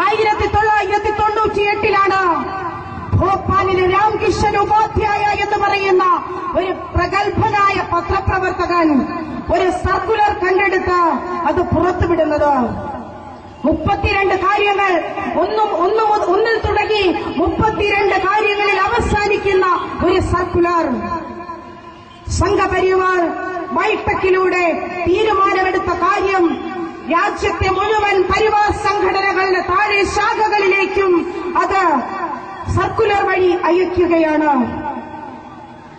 ആയിരത്തി തൊള്ളായിരത്തി തൊണ്ണൂറ്റി എട്ടിലാണ് ഭോപ്പാലിലെ രാംകിഷൻ ഉപാധ്യായ എന്ന് പറയുന്ന ഒരു പ്രഗത്ഭനായ പത്രപ്രവർത്തകൻ ഒരു സർക്കുലർ കണ്ടെടുത്ത് അത് പുറത്തുവിടുന്നത്. മുപ്പത്തിരണ്ട് കാര്യങ്ങൾ ഒന്നും ഒന്നു ഒന്നിൽ തുടങ്ങി മുപ്പത്തിരണ്ട് കാര്യങ്ങളിൽ അവസാനിക്കുന്ന ഒരു സർക്കുലർ. സംഘപരിവാർ കാര്യം രാജ്യത്തെ മുഴുവൻ പരിവാർ സംഘടനകളുടെ താഴെ ശാഖകളിലേക്കും അത് സർക്കുലർ വഴി അയക്കുകയാണ്.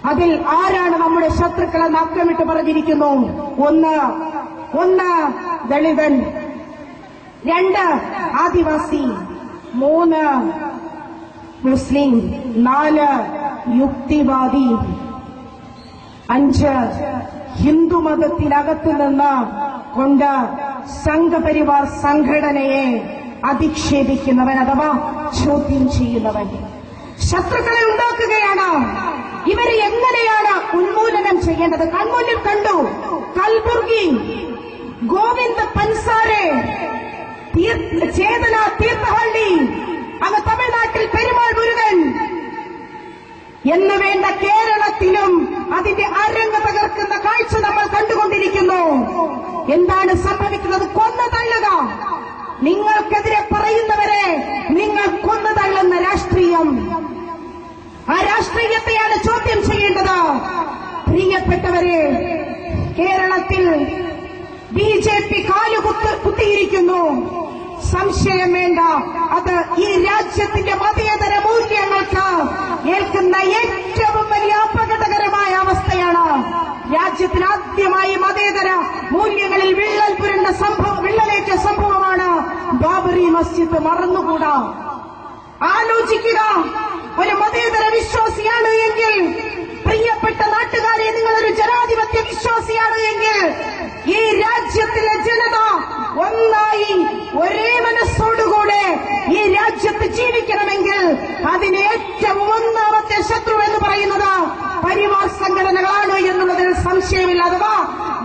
അതിൽ ആരാണ് നമ്മുടെ ശത്രുക്കളെ അക്കമിട്ട് പറഞ്ഞിരിക്കുന്നു? ഒന്ന് ഒന്ന് ദളിതൻ. രണ്ട് ആദിവാസി. മൂന്ന് മുസ്ലിം. നാല് യുക്തിവാദി. അഞ്ച് ഹിന്ദുമതത്തിനകത്തു നിന്ന് കൊണ്ട് സംഘപരിവാർ സംഘടനയെ അധിക്ഷേപിക്കുന്നവൻ അഥവാ ചോദ്യം ചെയ്യുന്നവൻ. ശത്രുക്കളെ ഉണ്ടാക്കുകയാണ്. ഇവരെ എങ്ങനെയാണ് ഉന്മൂലനം ചെയ്യേണ്ടത്? കൺമുന്നിൽ കണ്ടു. കൽബുർഗി ഗോവിന്ദ പൻസാരെ ചേതന തീർത്ഥഹള്ളി അങ്ങ് തമിഴ്നാട്ടിൽ പെരുമാൾ മുരുകൻ എന്ന് വേണ്ട കേരളത്തിലും അതിന്റെ അരങ്ങ് തകർക്കുന്ന കാഴ്ച നമ്മൾ കണ്ടുകൊണ്ടിരിക്കുന്നു. എന്താണ് സംഭവിക്കുന്നത്? കൊന്നു തള്ളുക. നിങ്ങൾക്കെതിരെ പറയുന്നവരെ നിങ്ങൾ കൊന്നു തള്ളുന്ന രാഷ്ട്രീയം. ആ രാഷ്ട്രീയത്തെയാണ് ചോദ്യം ചെയ്യേണ്ടത്. പ്രിയപ്പെട്ടവരെ കേരളത്തിൽ ബി ജെ പി കാലുകുത്ത് കുത്തിയിരിക്കുന്നു. സംശയം വേണ്ട. അത് ഈ രാജ്യത്തിന്റെ മതേതര മൂല്യങ്ങൾക്ക് ഏൽക്കുന്ന ഏറ്റവും അപകടകരമായ അവസ്ഥയാണ്. രാജ്യത്തിന് ആദ്യമായി മതേതര മൂല്യങ്ങളിൽ വിള്ളൽ പുരണ്ട സംഭവം വിള്ളലേറ്റ സംഭവമാണ് ബാബറി മസ്ജിദ് മറന്നുകൂടാ. ആലോചിക്കുക ഒരു മതേതര വിശ്വാസിയാണ് എങ്കിൽ പ്രിയപ്പെട്ട നാട്ടുകാരെ നിങ്ങളൊരു ജനാധിപത്യ വിശ്വാസിയാണ് എങ്കിൽ ഈ രാജ്യത്തിലെ ജനത ഒന്നായി ഒരേ മനസ്സോടുകൂടെ ഈ രാജ്യത്ത് ജീവിക്കണമെങ്കിൽ അതിന് ഏറ്റവും ഒന്നാമത്തെ ശത്രു എന്ന് പറയുന്നത് പരിവാർ സംഘടനകളാണ് എന്നുള്ളതിൽ സംശയമില്ല അഥവാ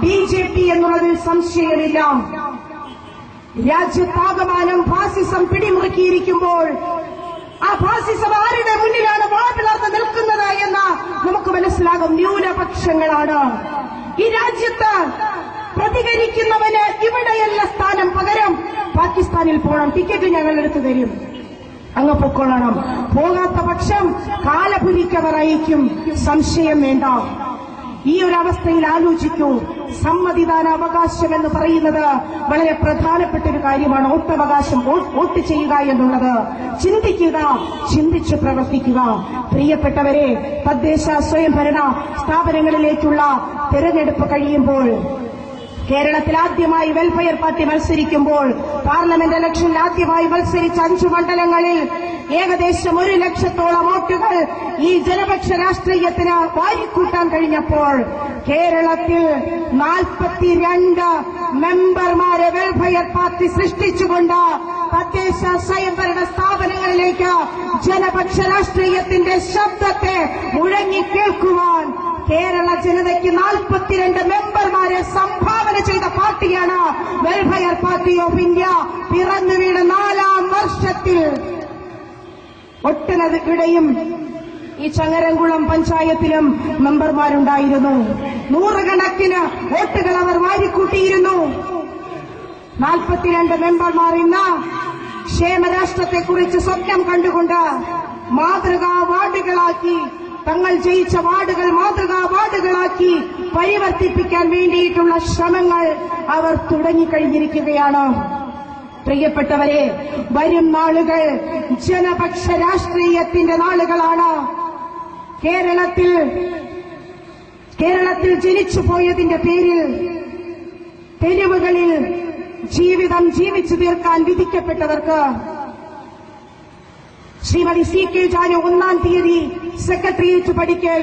ബി ജെ പി എന്നുള്ളതിൽ സംശയമില്ല. രാജ്യത്താകമാനം ഫാസിസം പിടിമുറുക്കിയിരിക്കുമ്പോൾ ആ ഫാസിസം ആരുടെ മുന്നിലാണ് വാപിളർന്ന് നിൽക്കുന്നത് എന്ന് നമുക്ക് മനസ്സിലാകും ന്യൂനപക്ഷങ്ങളാണ്. ഈ രാജ്യത്ത് പ്രതികരിക്കുന്നവന് ഇവിടെയല്ല സ്ഥാനം പകരം. പാകിസ്ഥാനിൽ പോകണം ടിക്കറ്റ് ഞങ്ങൾ എടുത്തു തരും. അങ്ങ് പൊക്കൊള്ളണം പോകാത്ത പക്ഷം കാലപുരിക്കവർ അയക്കും. സംശയം വേണ്ട. ഈ ഒരു അവസ്ഥയിൽ ആലോചിക്കൂ. സമ്മതിദാന അവകാശം എന്ന് പറയുന്നത് വളരെ പ്രധാനപ്പെട്ട ഒരു കാര്യമാണ് വോട്ടവകാശം വോട്ട് ചെയ്യുക എന്നുള്ളത്. ചിന്തിക്കുക ചിന്തിച്ച് പ്രവർത്തിക്കുക. പ്രിയപ്പെട്ടവരെ തദ്ദേശ സ്വയംഭരണ സ്ഥാപനങ്ങളിലേക്കുള്ള തെരഞ്ഞെടുപ്പ് കഴിയുമ്പോൾ കേരളത്തിൽ ആദ്യമായി വെൽഫെയർ പാർട്ടി മത്സരിക്കുമ്പോൾ പാർലമെന്റ് ഇലക്ഷനിൽ ആദ്യമായി മത്സരിച്ച അഞ്ചു മണ്ഡലങ്ങളിൽ ഏകദേശം ഒരു ലക്ഷത്തോളം വോട്ടുകൾ ഈ ജനപക്ഷ രാഷ്ട്രീയത്തിന് വാരിക്കൂട്ടാൻ കഴിഞ്ഞപ്പോൾ കേരളത്തിൽ നാൽപ്പത്തിരണ്ട് മെമ്പർമാരെ വെൽഫെയർ പാർട്ടി സൃഷ്ടിച്ചുകൊണ്ട് തദ്ദേശ സ്വയംഭരണ സ്ഥാപനങ്ങളിലേക്ക് ജനപക്ഷ രാഷ്ട്രീയത്തിന്റെ ശബ്ദത്തെ മുഴങ്ങി കേൾക്കുവാൻ കേരള ജനതയ്ക്ക് നാൽപ്പത്തിരണ്ട് മെമ്പർമാരെ സംഭാവന ചെയ്ത പാർട്ടിയാണ് വെൽഫെയർ പാർട്ടി ഓഫ് ഇന്ത്യ. പിറന്നു വീണ നാലാം വർഷത്തിൽ ഒട്ടനവിടെയും ഈ ചങ്ങരംകുളം പഞ്ചായത്തിലും മെമ്പർമാരുണ്ടായിരുന്നു. നൂറുകണക്കിന് വോട്ടുകൾ അവർ വാരിക്കൂട്ടിയിരുന്നു. നാൽപ്പത്തിരണ്ട് മെമ്പർമാർ ഇന്ന് ക്ഷേമരാഷ്ട്രത്തെക്കുറിച്ച് സ്വപ്നം കണ്ടുകൊണ്ട് മാതൃകാ വാർഡുകളാക്കി തങ്ങൾ ജയിച്ച വാർഡുകൾ മാതൃകാ വാർഡുകളാക്കി പരിവർത്തിപ്പിക്കാൻ വേണ്ടിയിട്ടുള്ള ശ്രമങ്ങൾ അവർ തുടങ്ങിക്കഴിഞ്ഞിരിക്കുകയാണ്. പ്രിയപ്പെട്ടവരെ വരും നാളുകൾ ജനപക്ഷ രാഷ്ട്രീയത്തിന്റെ നാളുകളാണ്. കേരളത്തിൽ കേരളത്തിൽ ജനിച്ചു പോയതിന്റെ പേരിൽ തെരുവുകളിൽ ജീവിതം ജീവിച്ചു തീർക്കാൻ വിധിക്കപ്പെട്ടവർക്ക് ശ്രീമതി സി കെ ജാനു ഒന്നാം തീയതി സെക്രട്ടേറിയറ്റ് പഠിക്കൽ.